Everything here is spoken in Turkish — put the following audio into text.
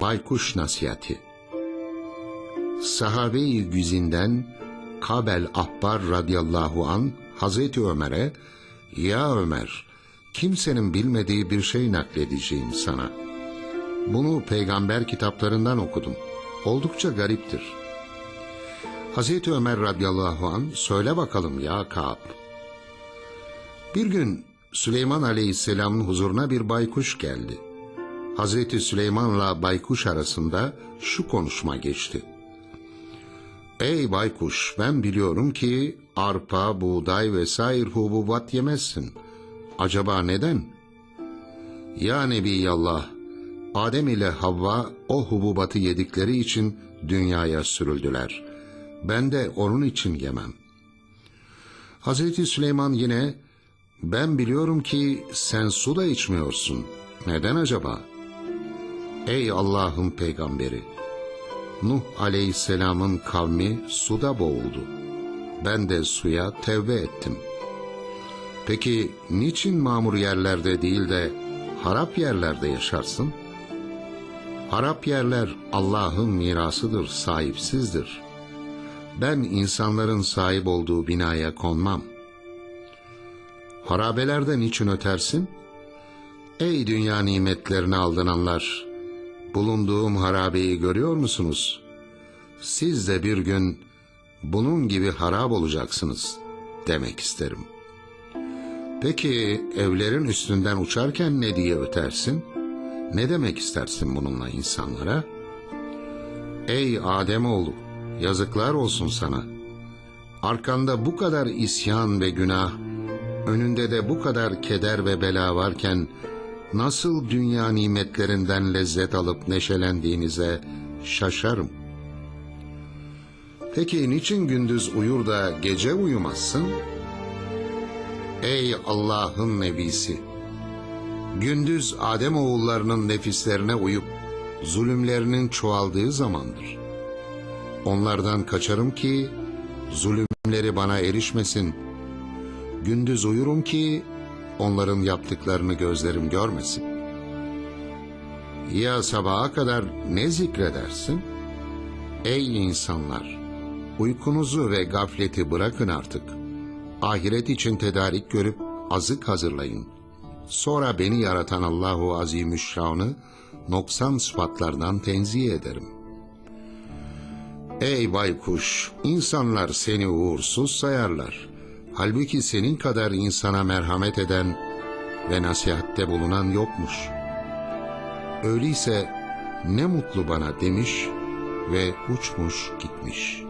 Baykuş Nasihati Sahabe-i Güzin'den Kabel Ahbar radıyallahu an Hazreti Ömer'e Ya Ömer, kimsenin bilmediği bir şey nakledeceğim sana. Bunu peygamber kitaplarından okudum. Oldukça gariptir. Hazreti Ömer radıyallahu an söyle bakalım ya Ka'b. Bir gün Süleyman aleyhisselamın huzuruna bir baykuş geldi. Hazreti Süleyman'la baykuş arasında şu konuşma geçti. Ey baykuş ben biliyorum ki arpa, buğday vesaire hububat yemezsin. Acaba neden? Ya Nebiyallah, Adem ile Havva o hububatı yedikleri için dünyaya sürüldüler. Ben de onun için yemem. Hazreti Süleyman yine ben biliyorum ki sen su da içmiyorsun. Neden acaba? Ey Allah'ın peygamberi! Nuh aleyhisselamın kavmi suda boğuldu. Ben de suya tevbe ettim. Peki niçin mamur yerlerde değil de harap yerlerde yaşarsın? Harap yerler Allah'ın mirasıdır, sahipsizdir. Ben insanların sahip olduğu binaya konmam. Harabelerde niçin ötersin? Ey dünya nimetlerini aldananlar! Bulunduğum harabeyi görüyor musunuz? Siz de bir gün bunun gibi harap olacaksınız demek isterim. Peki evlerin üstünden uçarken ne diye ötersin? Ne demek istersin bununla insanlara? Ey Ademoğlu, yazıklar olsun sana. Arkanda bu kadar isyan ve günah, önünde de bu kadar keder ve bela varken nasıl dünya nimetlerinden lezzet alıp neşelendiğinize şaşarım. Peki niçin gündüz uyur da gece uyumazsın? Ey Allah'ın nebisi! Gündüz Adem oğullarının nefislerine uyup zulümlerinin çoğaldığı zamandır. Onlardan kaçarım ki zulümleri bana erişmesin. Gündüz uyurum ki onların yaptıklarını gözlerim görmesin. Ya sabaha kadar ne zikredersin? Ey insanlar! Uykunuzu ve gafleti bırakın artık. Ahiret için tedarik görüp azık hazırlayın. Sonra beni yaratan Allahu Azimüşşan'ı noksan sıfatlardan tenzih ederim. Ey baykuş! insanlar seni uğursuz sayarlar. Halbuki senin kadar insana merhamet eden ve nasihatte bulunan yokmuş. Öyleyse ne mutlu bana demiş ve uçmuş gitmiş.''